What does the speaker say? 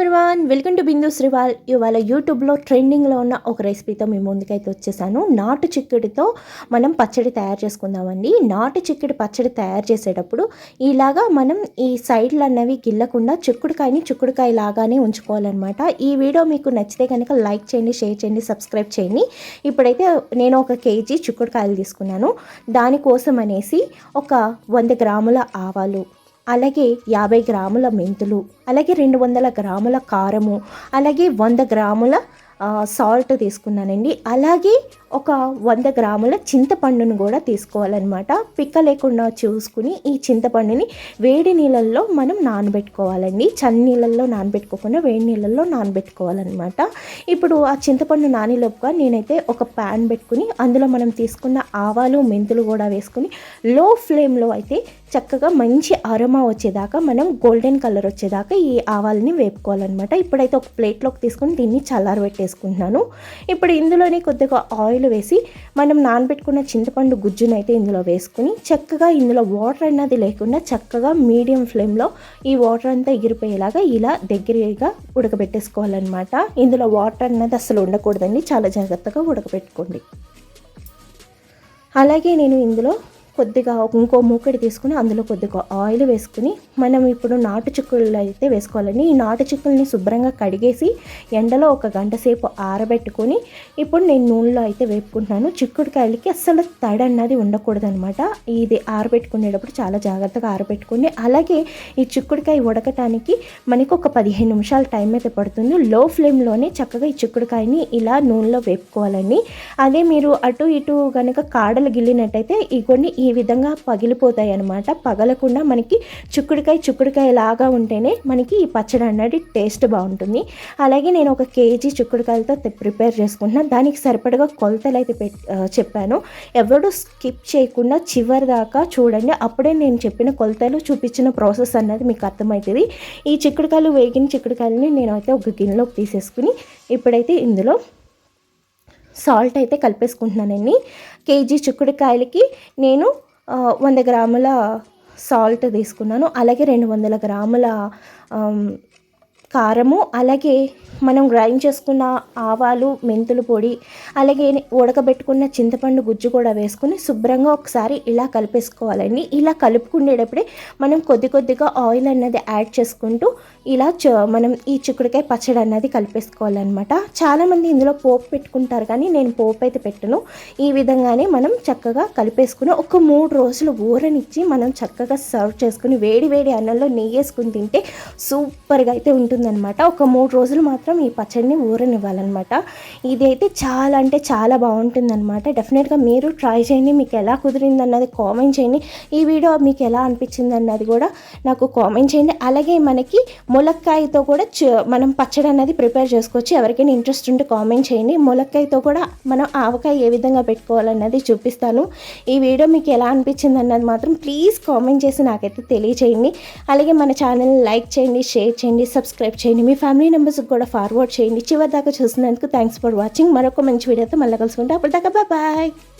Everyone welcome to Bindu Sriwal ఇవాళ యూట్యూబ్లో ట్రెండింగ్లో ఉన్న ఒక రెసిపీతో మీ ముందుకైతే వచ్చేసాను. నాటు చిక్కుడితో మనం పచ్చడి తయారు చేసుకుందామండి. నాటు చిక్కుడు పచ్చడి తయారు చేసేటప్పుడు ఇలాగా మనం ఈ సైడ్లు అన్నవి గిల్లకుండా చిక్కుడుకాయని చిక్కుడుకాయ లాగానే ఉంచుకోవాలన్నమాట. ఈ వీడియో మీకు నచ్చితే కనుక లైక్ చేయండి షేర్ చేయండి సబ్స్క్రైబ్ చేయండి. ఇప్పుడైతే నేను ఒక కేజీ చిక్కుడుకాయలు తీసుకున్నాను. దానికోసం అనేసి ఒక వంద గ్రాముల ఆవాలు అలాగే యాభై గ్రాముల మెంతులు అలాగే రెండు వందల గ్రాముల కారము అలాగే వంద గ్రాముల సాల్ట్ తీసుకున్నానండి. అలాగే ఒక వంద గ్రాముల చింతపండును కూడా తీసుకోవాలన్నమాట. పిక్క లేకుండా చూసుకుని ఈ చింతపండుని వేడి నీళ్ళల్లో మనం నానబెట్టుకోవాలండి. చన్ని నీళ్ళల్లో నానబెట్టుకోకుండా వేడి నీళ్ళల్లో నానబెట్టుకోవాలన్నమాట. ఇప్పుడు ఆ చింతపండు నానిలోపుగా నేనైతే ఒక ప్యాన్ పెట్టుకుని అందులో మనం తీసుకున్న ఆవాలు మెంతులు కూడా వేసుకుని లో ఫ్లేమ్లో అయితే చక్కగా మంచి అరమా వచ్చేదాకా మనం గోల్డెన్ కలర్ వచ్చేదాకా ఈ ఆవాలని వేపుకోవాలన్నమాట. ఇప్పుడైతే ఒక ప్లేట్లోకి తీసుకుని దీన్ని చల్లారబెట్టేసుకుంటున్నాను. ఇప్పుడు ఇందులోనే కొద్దిగా ఆయిల్ వేసి మనం నానబెట్టుకున్న చింతపండు గుజ్జును అయితే ఇందులో వేసుకుని చక్కగా ఇందులో వాటర్ అన్నది లేకుండా చక్కగా మీడియం ఫ్లేమ్లో ఈ వాటర్ అంతా ఎగిరిపోయేలాగా ఇలా దగ్గరగా ఉడకబెట్టేసుకోవాలన్నమాట. ఇందులో వాటర్ అన్నది అసలు ఉండకూడదండి చాలా జాగ్రత్తగా ఉడకబెట్టుకోండి. అలాగే నేను ఇందులో కొద్దిగా ఇంకో మూకడి తీసుకుని అందులో కొద్దిగా ఆయిల్ వేసుకుని మనం ఇప్పుడు నాటు చిక్కుళ్ళు అయితే వేసుకోవాలని ఈ నాటు చిక్కుల్ని శుభ్రంగా కడిగేసి ఎండలో ఒక గంట సేపు ఆరబెట్టుకొని ఇప్పుడు నేను నూనెలో అయితే వేపుకుంటున్నాను. చిక్కుడుకాయలకి అస్సలు తడి అన్నది ఉండకూడదనమాట ఇది ఆరబెట్టుకునేటప్పుడు చాలా జాగ్రత్తగా ఆరబెట్టుకుని అలాగే ఈ చిక్కుడుకాయ ఉడకటానికి మనకి ఒక పదిహేను నిమిషాల టైం అయితే పడుతుంది. లో ఫ్లేమ్లోనే చక్కగా ఈ చిక్కుడుకాయని ఇలా నూనెలో వేపుకోవాలండి. అదే మీరు అటు ఇటు కనుక కాడలు గిల్లినట్టయితే ఈ కొన్ని ఈ విధంగా పగిలిపోతాయి అనమాట పగలకుండా మనకి చుక్కుడుకాయ చుక్కుడుకాయ లాగా ఉంటేనే మనకి ఈ పచ్చడి అన్నది టేస్ట్ బాగుంటుంది. అలాగే నేను ఒక కేజీ చుక్కుడుకాయలతో ప్రిపేర్ చేసుకుంటున్నాను దానికి సరిపడగా కొలతలు అయితే పెట్ చెప్పాను. ఎవరు స్కిప్ చేయకుండా చివరి దాకా చూడండి. అప్పుడే నేను చెప్పిన కొలతలు చూపించిన ప్రాసెస్ అన్నది మీకు అర్థమవుతుంది. ఈ చిక్కుడుకాయలు వేగిన చిక్కుడుకాయలని నేను అయితే ఒక గిన్నెలోకి తీసేసుకుని ఇప్పుడైతే ఇందులో సాల్ట్ అయితే కలిపేసుకుంటున్నానండి కేజీ చిక్కుడుకాయలకి నేను వంద గ్రాముల సాల్ట్ తీసుకున్నాను. అలాగే రెండు వందల గ్రాముల కారము అలాగే మనం గ్రైండ్ చేసుకున్న ఆవాలు మెంతుల పొడి అలాగే ఉడకబెట్టుకున్న చింతపండు గుజ్జు కూడా వేసుకుని శుభ్రంగా ఒకసారి ఇలా కలిపేసుకోవాలండి. ఇలా కలుపుకునేటప్పుడే మనం కొద్ది కొద్దిగా ఆయిల్ అన్నది యాడ్ చేసుకుంటూ ఇలా మనం ఈ చిక్కుడుకాయ పచ్చడి అన్నది కలిపేసుకోవాలన్నమాట. చాలామంది ఇందులో పోపు పెట్టుకుంటారు కానీ నేను పోపు అయితే పెట్టను. ఈ విధంగానే మనం చక్కగా కలిపేసుకుని ఒక మూడు రోజులు ఊరనిచ్చి మనం చక్కగా సర్వ్ చేసుకుని వేడి వేడి అన్నంలో నెయ్యి వేసుకుని తింటే సూపర్గా అయితే ఉంటుంది. ఉంటుందన్నమాట. ఒక మూడు రోజులు మాత్రం ఈ పచ్చడిని ఊరనివ్వాలన్నమాట. ఇది అయితే చాలా అంటే చాలా బాగుంటుందన్నమాట. డెఫినెట్గా మీరు ట్రై చేయండి. మీకు ఎలా కుదిరింది అన్నది కామెంట్ చేయండి. ఈ వీడియో మీకు ఎలా అనిపించింది అన్నది కూడా నాకు కామెంట్ చేయండి. అలాగే మనకి ములక్కాయతో కూడా మనం పచ్చడి అన్నది ప్రిపేర్ చేసుకోవచ్చు. ఎవరికైనా ఇంట్రెస్ట్ ఉంటే కామెంట్ చేయండి. ములక్కాయతో కూడా మనం ఆవకాయ ఏ విధంగా పెట్టుకోవాలన్నది చూపిస్తాను. ఈ వీడియో మీకు ఎలా అనిపించింది అన్నది మాత్రం ప్లీజ్ కామెంట్ చేసి నాకైతే తెలియచేయండి. అలాగే మన ఛానల్ని లైక్ చేయండి షేర్ చేయండి సబ్స్క్రైబ్ చేయండి. మీ ఫ్యామిలీ మెంబర్స్కి కూడా ఫార్వర్డ్ చేయండి. చివరి దాకా చూసినందుకు థ్యాంక్స్ ఫర్ వాచింగ్. మరొక మంచి వీడియోతో మళ్ళీ కలుసుకుంటే. అప్పటిదాకా బాయ్